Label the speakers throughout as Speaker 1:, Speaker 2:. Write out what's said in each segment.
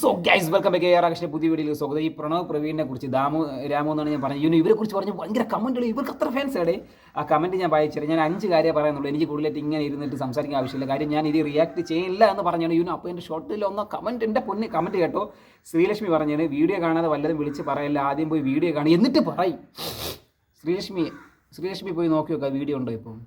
Speaker 1: So guys welcome back ആറാകൃഷ്ണ പുതിയ വീഡിയോയിൽ സ്വാഗതം. ഈ പ്രണവ് പ്രവീണിനെ കുറിച്ച് ദാമു രാമു എന്നാണ് ഞാൻ പറഞ്ഞത്. ഇവന് ഇവരെ കുറിച്ച് പറഞ്ഞ ഭയങ്കര കമന്റുകൾ ഇവർക്ക് അത്ര ഫാൻസ് ആടേ ആ കമന്റ് ഞാൻ വായിച്ചത് ഞാൻ അഞ്ച് കാര്യം പറയുന്നുള്ളൂ എനിക്ക് കൂടുതലായിട്ട് ഇങ്ങനെ ഇരുന്നിട്ട് സംസാരിക്കാൻ ആവശ്യമില്ല. കാര്യം ഞാൻ ഇത് റിയാക്ട് ചെയ്യില്ല എന്ന് പറഞ്ഞാണ് ഇവന് അപ്പോൾ എന്റെ ഷോർട്ടിൽ ഒന്ന് കമന്റ് എന്റെ പൊന്ന് കമന്റ് കേട്ടോ. ശ്രീലക്ഷ്മി പറഞ്ഞാണ് വീഡിയോ കാണാതെ വല്ലതും വിളിച്ച് പറയല്ല. ആദ്യം പോയി വീഡിയോ കാണും. എന്നിട്ട് പറയും. ശ്രീലക്ഷ്മി ശ്രീലക്ഷ്മി പോയി നോക്കി നോക്കാം വീഡിയോ ഉണ്ടോ ഇപ്പം?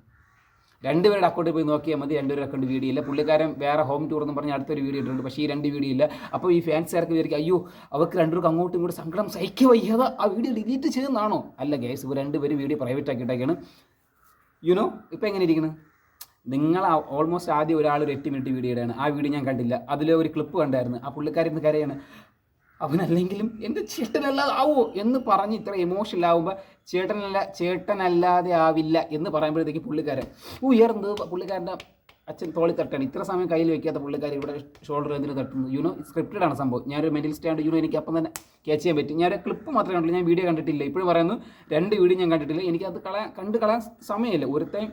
Speaker 1: രണ്ടുപേരുടെ അക്കൗണ്ടിൽ പോയി നോക്കിയാൽ മതി. രണ്ടുപേരുടെ അക്കൗണ്ട് വീഡിയോ ഇല്ല പുള്ളിക്കാരൻ വേറെ ഹോം ടൂർ എന്ന് പറഞ്ഞ് അടുത്തൊരു വീഡിയോ ഇട്ടിട്ടുണ്ട്. പക്ഷേ ഈ രണ്ട് വീഡിയോ ഇല്ല അപ്പോൾ ഈ ഫാൻസുകാർക്ക് വിചാരിക്കും അയ്യോ അവർക്ക് രണ്ടുപേർക്ക് അങ്ങോട്ടും ഇങ്ങോട്ടും സങ്കടം സഹിക്കുക വയ്യാതെ ആ വീഡിയോ ഡിലീറ്റ് ചെയ്യുന്നതാണോ? അല്ല ഗേസ് ഇവർ രണ്ടുപേരും വീഡിയോ പ്രൈവറ്റ് ആക്കിയിട്ടൊക്കെയാണ് യുനോ ഇപ്പോൾ എങ്ങനെ ഇരിക്കുന്നത് നിങ്ങൾ ഓൾമോസ്റ്റ് ആദ്യം ഒരാൾ ഒരു എട്ട് മിനിറ്റ് വീഡിയോ ഇടുകയാണ്. ആ വീഡിയോ ഞാൻ കണ്ടില്ല. അതിൽ ഒരു ക്ലിപ്പ് കണ്ടായിരുന്നു. ആ പുള്ളിക്കാരിന്ന് കരയാണ്. അവനല്ലെങ്കിലും എന്റെ ചേട്ടനല്ലാതെ ആവോ എന്ന് പറഞ്ഞ് ഇത്ര ഇമോഷണൽ ആവുമ്പോൾ ചേട്ടനല്ല ചേട്ടനല്ലാതെ ആവില്ല എന്ന് പറയുമ്പോഴത്തേക്ക് പുള്ളിക്കാരൻ ഉയർന്ന് പുള്ളിക്കാരന്റെ അച്ഛൻ തോളി തട്ടാണ്. ഇത്ര സമയം കയ്യിൽ വെക്കാത്ത പുള്ളിക്കാർ ഇവിടെ ഷോൾഡർ എന്തിന് തട്ടുന്നു യുനോ സ്ക്രിപ്റ്റഡ് ആണ് സംഭവം. ഞാനൊരു മെന്റൽ സ്റ്റാൻഡ് യുനോ എനിക്ക് അപ്പം തന്നെ ക്യാച്ച് ചെയ്യാൻ പറ്റും. ഞാനൊരു ക്ലിപ്പ് മാത്രമേ കണ്ടുള്ളൂ ഞാൻ വീഡിയോ കണ്ടിട്ടില്ല. ഇപ്പോഴും പറയുന്നു രണ്ട് വീഡിയോ ഞാൻ കണ്ടിട്ടില്ല. എനിക്കത് കളയാൻ കണ്ട് കളയാൻ സമയമില്ല. ടൈം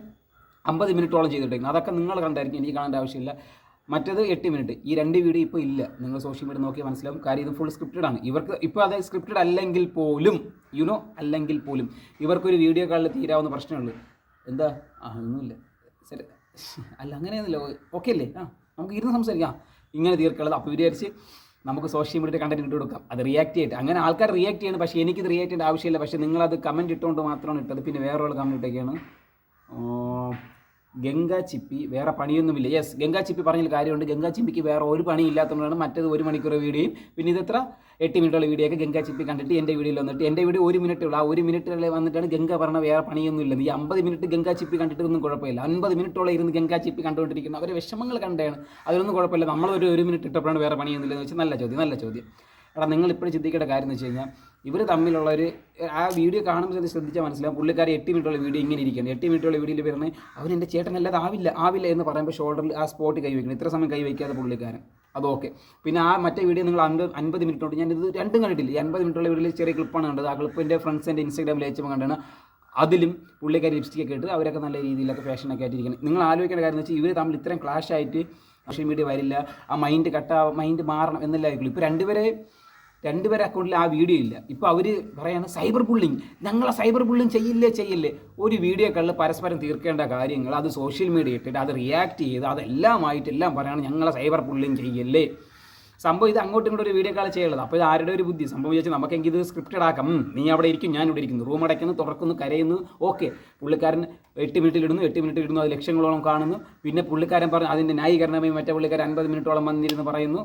Speaker 1: അമ്പത് മിനിറ്റോളം ചെയ്തിട്ടുണ്ടെങ്കിൽ അതൊക്കെ നിങ്ങൾ കണ്ടായിരിക്കും. എനിക്ക് കാണേണ്ട ആവശ്യമില്ല. മറ്റേത് എട്ട് മിനിറ്റ് ഈ രണ്ട് വീഡിയോ ഇപ്പോൾ ഇല്ല. നിങ്ങൾ സോഷ്യൽ മീഡിയ നോക്കിയാൽ മനസ്സിലാവും. കാര്യം ഇത് ഫുൾ സ്ക്രിപ്റ്റഡ് ആണ്. ഇവർക്ക് ഇപ്പോൾ അത് സ്ക്രിപ്റ്റഡ് അല്ലെങ്കിൽ പോലും യുനോ അല്ലെങ്കിൽ പോലും ഇവർക്കൊരു വീഡിയോ കാളിൽ തീരാവുന്ന പ്രശ്നമുള്ളൂ എന്താ? ആ ഒന്നുമില്ല. ശരി. അല്ല അങ്ങനെയൊന്നുമില്ല. ഓക്കെ അല്ലേ? ആ നമുക്ക് ഇരുന്ന് സംസാരിക്കാം. ഇങ്ങനെ തീർക്കുള്ളത് അപ്പോൾ വിചാരിച്ച് നമുക്ക് സോഷ്യൽ മീഡിയ കണ്ടന്റ് ഇട്ട് കൊടുക്കാം. അത് റിയാക്ട് ചെയ്തിട്ട്. അങ്ങനെ ആൾക്കാർ റിയാക്ട് ചെയ്യണം. പക്ഷേ എനിക്കിത് റിയാക്ട് ചെയ്യേണ്ട ആവശ്യമില്ല. പക്ഷേ നിങ്ങളത് കമന്റ് ഇട്ടുകൊണ്ട് മാത്രമാണ് ഇട്ടത്. പിന്നെ വേറെ കമന്റ് ഇട്ടൊക്കെയാണ് ഗംഗാ ചിപ്പി വേറെ പണിയൊന്നുമില്ല. യെസ് ഗംഗാ ചിപ്പി പറഞ്ഞ കാര്യമുണ്ട്. ഗംഗാ ചിപ്പിക്ക് വേറെ ഒരു പണി ഇല്ലാത്തതുകൊണ്ടാണ് മറ്റേത് ഒരു മണിക്കൂർ വീഡിയോയും. പിന്നെ ഇതെത്ര എട്ട് മിനിറ്റുള്ള വീഡിയോ ഒക്കെ ഗംഗാ ചിപ്പി കണ്ടിട്ട് എന്റെ വീഡിയോയിൽ വന്നിട്ട്. എന്റെ വീഡിയോ ഒരു മിനിറ്റ് ഉള്ളൂ ആ ഒരു മിനിറ്റിൽ വന്നിട്ടാണ് ഗംഗ പറഞ്ഞ വേറെ പണിയൊന്നും ഇല്ല ഈ അമ്പത് മിനിറ്റ് ഗംഗാ ചിപ്പി കണ്ടിട്ട് ഒന്നും കുഴപ്പമില്ല. അൻപത് മിനിറ്റോളം ഇരുന്ന് ഗംഗാ ചിപ്പി കണ്ടുകൊണ്ടിരിക്കുന്നു. അവരെ വിഷമങ്ങൾ കണ്ടാണ്. അതിലൊന്നും കുഴപ്പമില്ല. നമ്മളൊരു ഒരു മിനിറ്റ് ഇട്ടപ്പോഴാണ് വേറെ പണിയൊന്നുമില്ലെന്ന് വെച്ചാൽ നല്ല ചോദ്യം നല്ല ചോദ്യം. എടാ നിങ്ങൾ ഇപ്പോഴും ചിന്തിക്കേണ്ട കാര്യം എന്ന് വെച്ച് കഴിഞ്ഞാൽ ഇവർ തമ്മിലുള്ള ഒരു ആ വീഡിയോ കാണുമ്പോൾ തന്നെ ശ്രദ്ധിച്ചാൽ മനസ്സിലാവും. പുള്ളിക്കാരി എട്ട് മിനിറ്റുള്ള വീഡിയോ ഇങ്ങനെ ഇരിക്കുന്നത് എട്ട് മിനിറ്റുള്ള വീഡിയോയിൽ വരുന്നത് അവൻ എന്റെ ചേട്ടനല്ലാതെ ആവില്ല ആവില്ല എന്ന് പറയുമ്പോൾ ഷോൾഡറിൽ ആ സ്പോട്ട് കൈ വയ്ക്കണം ഇത്ര സമയം കൈ വയ്ക്കാതെ പുള്ളിക്കാരൻ. അത് ഓക്കെ പിന്നെ ആ മറ്റേ വീഡിയോ നിങ്ങൾ അൻപത് അൻപത് മിനിറ്റോട്ട് ഞാൻ ഇത് രണ്ടും കണ്ടിട്ടില്ല. അൻപത് മിനിറ്റുള്ള വീഡിയോയിൽ ചെറിയ ക്ലിപ്പാണ് കണ്ടത്. ആ ക്ലിപ്പ് എന്റെ ഫ്രണ്ട്സിന്റെ ഇൻസ്റ്റാഗ്രാമിൽ അയച്ചപ്പോൾ കണ്ടാണ് അതിലും പുള്ളിക്കാരി ലിപ്സ്റ്റിക് ഒക്കെ ഇട്ട് അവരൊക്കെ നല്ല രീതിയിലൊക്കെ ഫാഷനൊക്കെ ആയിട്ടിരിക്കുന്നത് നിങ്ങൾ ആലോചിക്കേണ്ട കാര്യം എന്ന് വെച്ചാൽ ഇവർ തമ്മിൽ ഇത്രയും ക്ലാഷ് ആയിട്ട് സോഷ്യൽ മീഡിയ വരില്ല. ആ മൈൻഡ് കട്ടാ മൈൻഡ് മാറണം എന്നല്ലായിരിക്കും ഇപ്പോൾ രണ്ടുപേരെ രണ്ടുപേരെ അക്കൗണ്ടിൽ ആ വീഡിയോ ഇല്ല. ഇപ്പോൾ അവർ പറയാണ് സൈബർ ബുള്ളിങ്. ഞങ്ങളെ സൈബർ ബുള്ളിങ് ചെയ്യില്ലേ ചെയ്യില്ലേ? ഒരു വീഡിയോ കള്ള് പരസ്പരം തീർക്കേണ്ട കാര്യങ്ങൾ അത് സോഷ്യൽ മീഡിയ ഇട്ടിട്ട് അത് റിയാക്ട് ചെയ്ത് അതെല്ലാമായിട്ട് എല്ലാം പറയാണ് ഞങ്ങളെ സൈബർ ബുള്ളിങ് ചെയ്യല്ലേ. സംഭവം ഇത് അങ്ങോട്ടും ഇങ്ങോട്ടും ഒരു വീഡിയോ കാൾ ചെയ്യുള്ളത് അപ്പോൾ ഇത് ആരുടെ ഒരു ബുദ്ധി? സംഭവം വെച്ചാൽ നമുക്കെങ്കിൽ ഇത് സ്ക്രിപ്റ്റഡ് ആക്കാം. നീ അവിടെ ഇരിക്കും ഞാൻ ഇവിടെ ഇരിക്കുന്നു. റൂം അടയ്ക്കുന്നു തുറക്കുന്നു കരയുന്നു ഓക്കെ പുള്ളിക്കാരൻ എട്ട് മിനിറ്റിൽ ഇടുന്നു എട്ട് മിനിറ്റ് ഇടുന്നു അത് ലക്ഷങ്ങളോളം കാണുന്നു. പിന്നെ പുള്ളിക്കാരൻ പറഞ്ഞു അതിന്റെ ന്യായീകരണമായി മറ്റേ പുള്ളിക്കാരൻ അൻപത് മിനിറ്റോളം വന്നിരുന്ന് പറയുന്നു.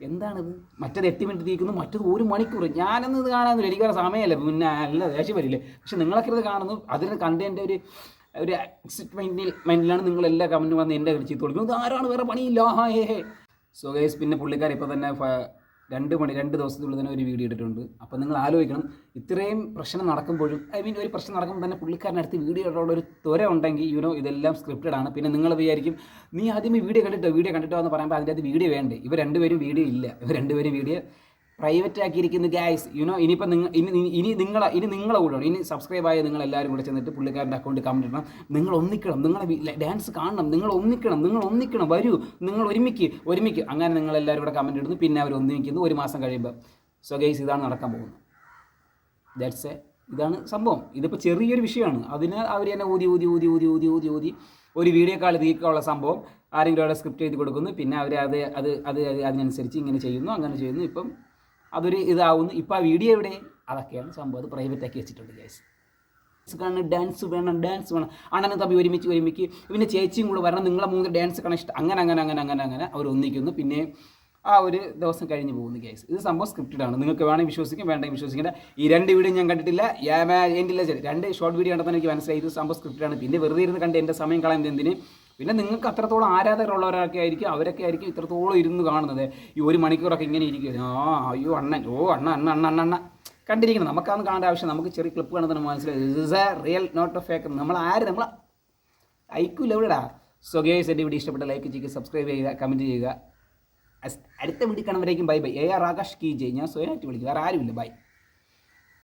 Speaker 1: എന്താണിത്? മറ്റേത് എട്ട് മിനിറ്റ് തീക്കുന്നു മറ്റത് ഒരു മണിക്കൂർ. ഞാനൊന്നും ഇത് കാണാനില്ല. എനിക്ക് വേറെ സമയമല്ല. പിന്നെ നല്ല ദേഷ്യം വരില്ലേ? പക്ഷെ നിങ്ങളൊക്കെ ഇത് കാണുന്നു. അതിന് കണ്ടതിന്റെ ഒരു ഒരു എക്സൈറ്റ്മെന്റിൽ മൈൻഡിലാണ് നിങ്ങൾ എല്ലാ കമന്റും വന്ന് എന്റെ ചീത്ത കൊടുക്കുന്നത് ആരാണ്? വേറെ പണിയില്ല. ഹാ ഹേ ഹേ. സോ ഗൈസ് പിന്നെ പുള്ളിക്കാർ ഇപ്പോൾ തന്നെ രണ്ട് മണി രണ്ട് ദിവസത്തിനുള്ളിൽ തന്നെ ഒരു വീഡിയോ ഇട്ടിട്ടുണ്ട്. അപ്പോൾ നിങ്ങൾ ആലോചിക്കണം ഇത്രയും പ്രശ്നം നടക്കുമ്പോഴും ഐ മീൻ ഒരു പ്രശ്നം നടക്കുമ്പോൾ തന്നെ പുള്ളിക്കാരനടുത്ത് വീഡിയോ ഇടാനുള്ള ഒരു ത്വര ഉണ്ടെങ്കിൽ യുനോ ഇതെല്ലാം സ്ക്രിപ്റ്റഡ് ആണ്. പിന്നെ നിങ്ങൾ വിചാരിക്കും നീ ആദ്യം ഈ വീഡിയോ കണ്ടിട്ടോ? വീഡിയോ കണ്ടിട്ടോ? എന്ന് പറയുമ്പോൾ അതിന്റെ അകത്ത് വീഡിയോ വേണ്ടേ? ഇവർ രണ്ടുപേരും വീഡിയോ ഇല്ല. ഇവർ രണ്ടുപേരും വീഡിയോ പ്രൈവറ്റ് ആക്കിയിരിക്കുന്ന ഗ്യാസ് യുനോ ഇനിയിപ്പോൾ നിങ്ങൾ ഇനി ഇനി- നിങ്ങളെ ഇനി നിങ്ങളെ കൂടെ ഇനി സബ്സ്ക്രൈബ് ആയ നിങ്ങൾ എല്ലാവരും കൂടെ ചെന്നിട്ട് പുള്ളിക്കാരന്റെ അക്കൗണ്ട് കമന്റ് ഇടണം. നിങ്ങൾ ഒന്നിക്കണം. നിങ്ങളെ ഡാൻസ് കാണണം. നിങ്ങൾ ഒന്നിക്കണം. നിങ്ങൾ ഒന്നിക്കണം. വരൂ. നിങ്ങൾ ഒരുമിക്ക് ഒരുമിക്ക്. അങ്ങനെ നിങ്ങൾ എല്ലാവരും കൂടെ കമന്റ് ഇടുന്നു. പിന്നെ അവർ ഒന്നിക്കുന്നു. ഒരു മാസം കഴിയുമ്പോൾ സോ ഗൈസ് ഇതാണ് നടക്കാൻ പോകുന്നത്. ദാറ്റ്സ് എ ഇതാണ് സംഭവം. ഇതിപ്പോൾ ചെറിയൊരു വിഷയമാണ്. അതിന് അവർ തന്നെ ഊതി ഊതി ഊതി ഊതി ഊതി ഊതി ഊതി ഒരു വീഡിയോ കാൾ തീക്കാനുള്ള സംഭവം ആരെങ്കിലും അവിടെ സ്ക്രിപ്റ്റ് എഴുതി കൊടുക്കുന്നു. പിന്നെ അവർ അത് അത് അത് അതിനനുസരിച്ച് ഇങ്ങനെ ചെയ്യുന്നു. അങ്ങനെ ചെയ്യുന്നു. ഇപ്പം അതൊരു ഇതാവുന്നു. ഇപ്പം ആ വീഡിയോ എവിടെ? അതൊക്കെയാണ് സംഭവം. പ്രൈവറ്റ് ആക്കി വെച്ചിട്ടുണ്ട് ഗൈസ് കാണുന്ന ഡാൻസ് വേണം ഡാൻസ് വേണം. അണ്ണനും തമ്മിൽ ഒരുമിച്ച് ഒരുമിക്ക് പിന്നെ ചേച്ചിയും കൂടെ വരണം. നിങ്ങളെ മൂന്ന് ഡാൻസ് കാണാൻ ഇഷ്ടം. അങ്ങനെ അങ്ങനെ അങ്ങനെ അങ്ങനെ അങ്ങനെ അവർ ഒന്നിക്കുന്നു. പിന്നെ ആ ഒരു ദിവസം കഴിഞ്ഞ് പോകുന്നു ഗൈസ് ഇത് സംഭവം സ്ക്രിപ്റ്റഡ് ആണ്. നിങ്ങൾക്ക് വേണമെങ്കിൽ വിശ്വസിക്കും വേണ്ടെങ്കിൽ വിശ്വസിക്കേണ്ട. ഈ രണ്ട് വീഡിയോ ഞാൻ കണ്ടിട്ടില്ല. എന്റെ രണ്ട് ഷോർട്ട് വീഡിയോ കണ്ടപ്പോൾ എനിക്ക് മനസ്സിലായി. ഇത് സംഭവം സ്ക്രിപ്റ്റഡ് ആണ്. പിന്നെ വെറുതെ ഇരുന്ന് കണ്ട് എന്റെ സമയം കളയുന്നത് എന്തിന്? പിന്നെ നിങ്ങൾക്ക് അത്രത്തോളം ആരാധകരുള്ളവരൊക്കെ ആയിരിക്കും അവരൊക്കെ ആയിരിക്കും ഇത്രത്തോളം ഇരുന്ന് കാണുന്നത്. ഈ ഒരു മണിക്കൂറൊക്കെ ഇങ്ങനെ ഇരിക്കും. ആ അയ്യോ അണ്ണൻ. ഓ അണ്ണ അണ്ണ അണ്ണ അണ്ണ അണ്ണ. കണ്ടിരിക്കണം. നമുക്കാണ് കാണേണ്ട ആവശ്യം നമുക്ക് ചെറിയ ക്ലിപ്പ് കാണുന്നതിന് മനസ്സിലായി. Is a real not a fake നമ്മൾ ആര്? നമ്മൾ അയക്കൂല എവിടെടാ? സോ ഗേസ് എന്റെ വീഡിയോ ഇഷ്ടപ്പെട്ട ലൈക്ക് ചെയ്യുക സബ്സ്ക്രൈബ് ചെയ്യുക കമന്റ് ചെയ്യുക. അടുത്ത video കാണുമ്പോഴേക്കും bye bye A R Akash കി ജയ്. ഞാൻ സ്വയമായിട്ട് വിളിക്കും. വേറെ ആരുമില്ല. ബൈ